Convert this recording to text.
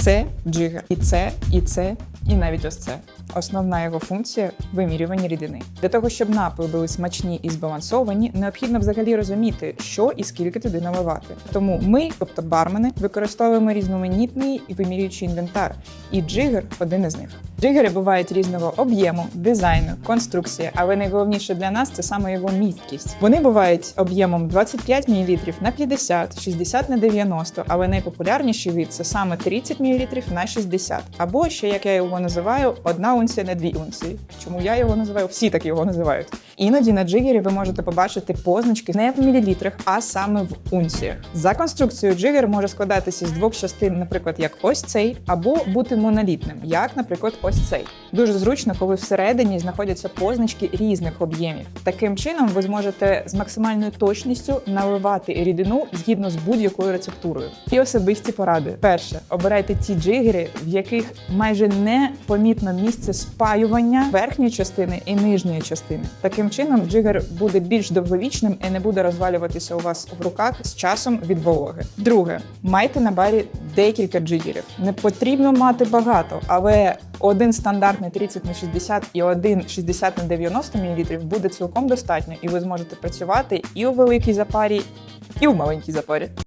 Це джигер. І це, і це, і навіть ось це. Основна його функція вимірювання рідини. Для того, щоб напої були смачні і збалансовані, необхідно взагалі розуміти, що і скільки туди наливати. Тому ми, тобто бармени, використовуємо різноманітний і вимірюючий інвентар, і джигер один із них. Джигери бувають різного об'єму, дизайну, конструкції, але найголовніше для нас це саме його місткість. Вони бувають об'ємом 25 мл на 50, 60 на 90, але найпопулярніший вид це саме 30 мл на 60. Або ще як я його називаю, одна унція не дві унції. Чому я його називаю? Всі так його називають. Іноді на джигері ви можете побачити позначки не в мілілітрах, а саме в унціях. За конструкцією джигер може складатися з двох частин, наприклад, як ось цей, або бути монолітним, як, наприклад, ось цей. Дуже зручно, коли всередині знаходяться позначки різних об'ємів. Таким чином, ви зможете з максимальною точністю наливати рідину згідно з будь-якою рецептурою. І особисті поради: перше, обирайте ті джигери, в яких майже не помітно місце спаювання верхньої частини і нижньої частини. Чином, джигер буде більш довговічним і не буде розвалюватися у вас в руках з часом від вологи. Друге, майте на барі декілька джигерів. Не потрібно мати багато, але один стандартний 30 на 60 і один 60 на 90 мл буде цілком достатньо, і ви зможете працювати і у великій запарі, і у маленькій запарі.